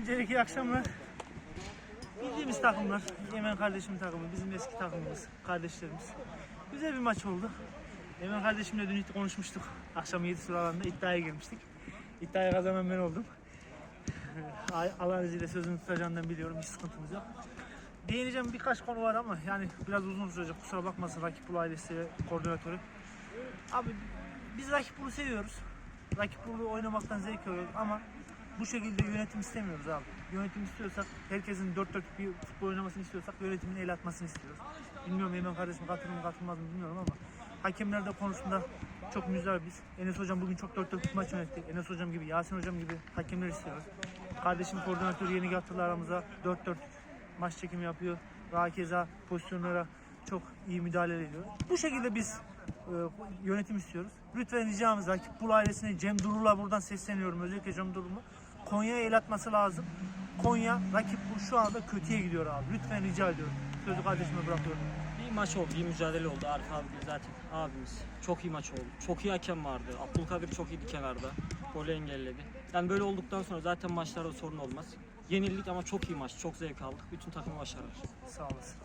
Öncelikle iyi akşamlar. Bildiğimiz takımlar, Yemen kardeşimin takımı, bizim eski takımımız, kardeşlerimiz. Güzel bir maç oldu. Yemen kardeşimle dün konuşmuştuk. Akşam 7 sıralarında iddiaya girmiştik. İddiayı kazanan ben oldum. Allah'ın izniyle sözümü tutacağından biliyorum, hiç sıkıntımız yok. Değineceğim birkaç konu var ama yani biraz uzun sürecek. Kusura bakmasın Rakip Bulu ailesi ve koordinatörü. Abi biz Rakip Bulu seviyoruz. Rakip Bulu oynamaktan zevk alıyoruz ama bu şekilde yönetim istemiyoruz abi. Yönetim istiyorsak, herkesin dört dörtlük bir futbol oynamasını istiyorsak yönetimin el atmasını istiyoruz. Bilmiyorum Eymen kardeşim katılır mı katılmaz mı bilmiyorum ama hakemlerde konusunda çok müzdaribiz. Enes hocam bugün çok dört dörtlük maç yönettik. Enes hocam gibi, Yasin hocam gibi hakemler istiyoruz. Kardeşim koordinatör yeni katıldı aramıza. Dört dört maç çekimi yapıyor. Rakeza pozisyonlara çok iyi müdahale ediyor. Bu şekilde biz e, yönetim istiyoruz. Lütfen ricamız Rakip Bul ailesine Cem Durul'a buradan sesleniyorum. Özellikle Cem Durul'a. Konya'ya el atması lazım. Konya Rakip Bul şu anda kötüye gidiyor abi. Lütfen rica ediyorum. Sözü kardeşime bırakıyorum. Bir maç oldu, iyi mücadele oldu. Arif abi zaten abimiz. Çok iyi maç oldu. Çok iyi hakem vardı. Abdülkadir çok iyiydi kenarda. Golü engelledi. Yani böyle olduktan sonra zaten maçlarda sorun olmaz. Yenildik ama çok iyi maç. Çok zevk aldık. Bütün takımı başarılar. Sağ olasın.